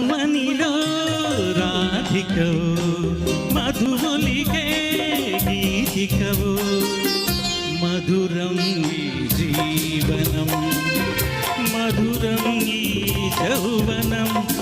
కమ్మనిలో రాధికవు మధుమలికే గీతికవు. మధురం ఈ జీవనం మధురం ఈ యౌవనం.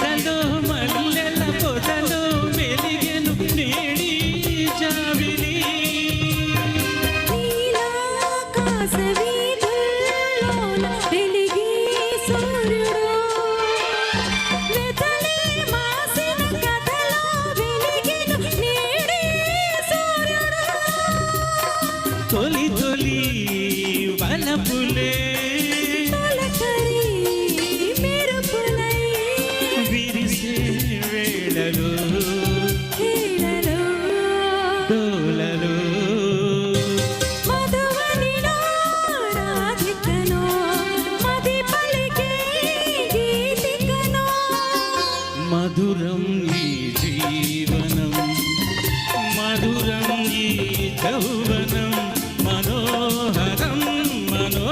మెదలు మల్లెల పొదలు వెలిగెను నేడి జాబిలి తొలి తొలి వలపులే మధురం ఈ జీవనం మధురం ఈ యౌవనం మనోహరం మనో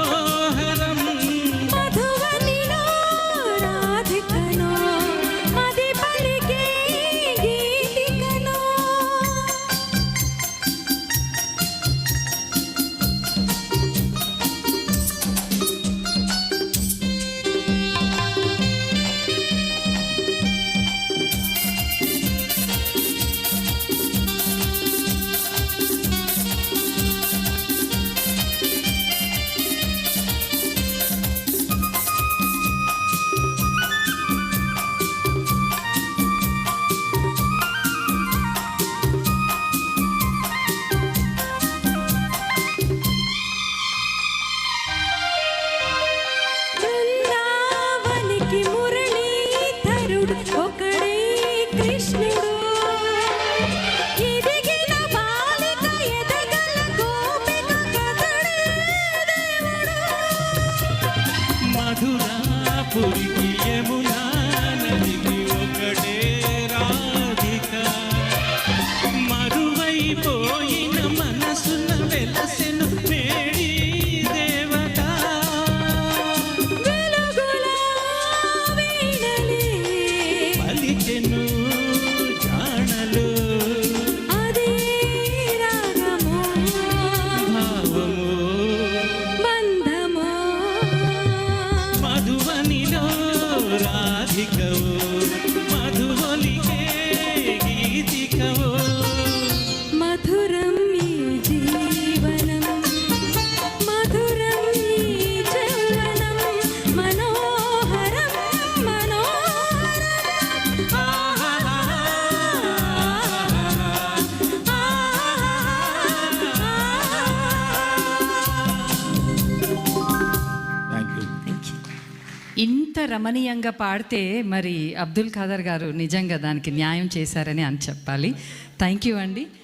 ఇంత రమణీయంగా పాడితే మరి అబ్దుల్ ఖాదర్ గారు నిజంగా దానికి న్యాయం చేశారని అని చెప్పాలి. థ్యాంక్ యూ అండి.